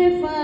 if I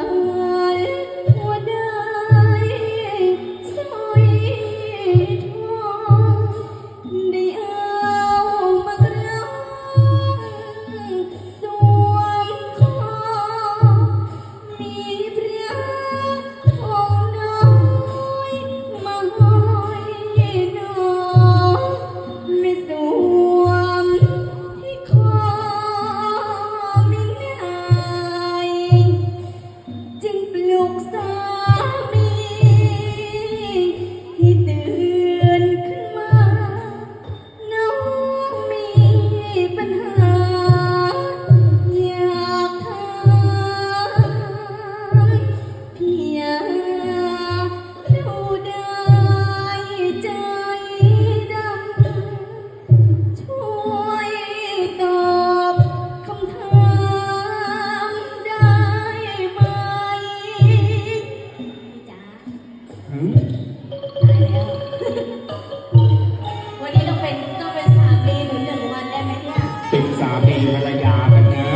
ภรรยากันนะ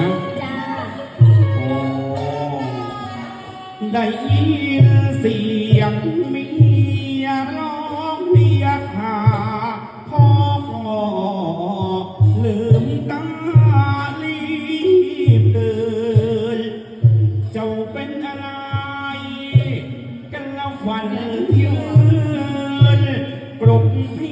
โอ้ได้ยินเสียงเมียร้องเรียกหาพ่อลืมตาลีบเดินเจ้าเป็นอะไร กันแล้ววันยืนปลุกพี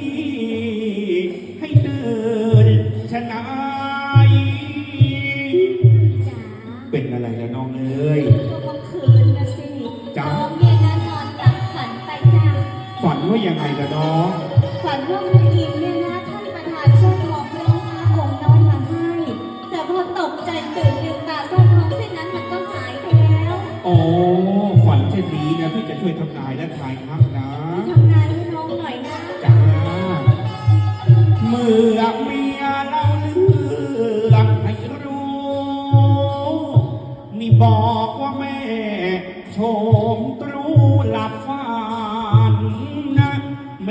ว่ายังไงล่ะน้องฝันว่าพระอินทร์เนี่ยนะท่านประทานสร้อยทองพระองค์น้อยมาให้ แต่พอตกใจตื่นลืมตาสร้อยทองเส้นนั้นมันก็หายไปแล้วโอ้ฝันเช่นนี้นะพี่จะช่วยทำนายและทายทักนะทำงานให้น้องหน่อยนะจ้าเมื่อเมี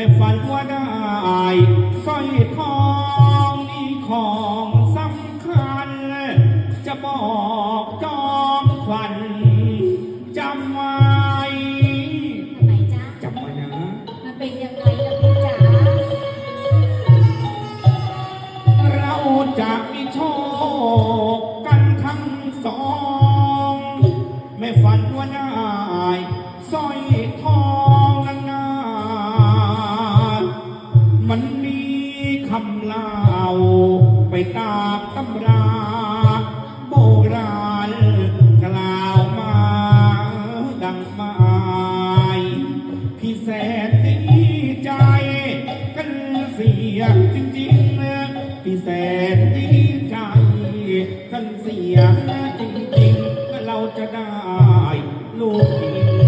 ไม่ฝันว่าได้สร้อยทองนี่ของสำคัญ จะบอก ยจริงๆนะพี่แสนดีใจกันเสียจริงๆเราจะได้ลูก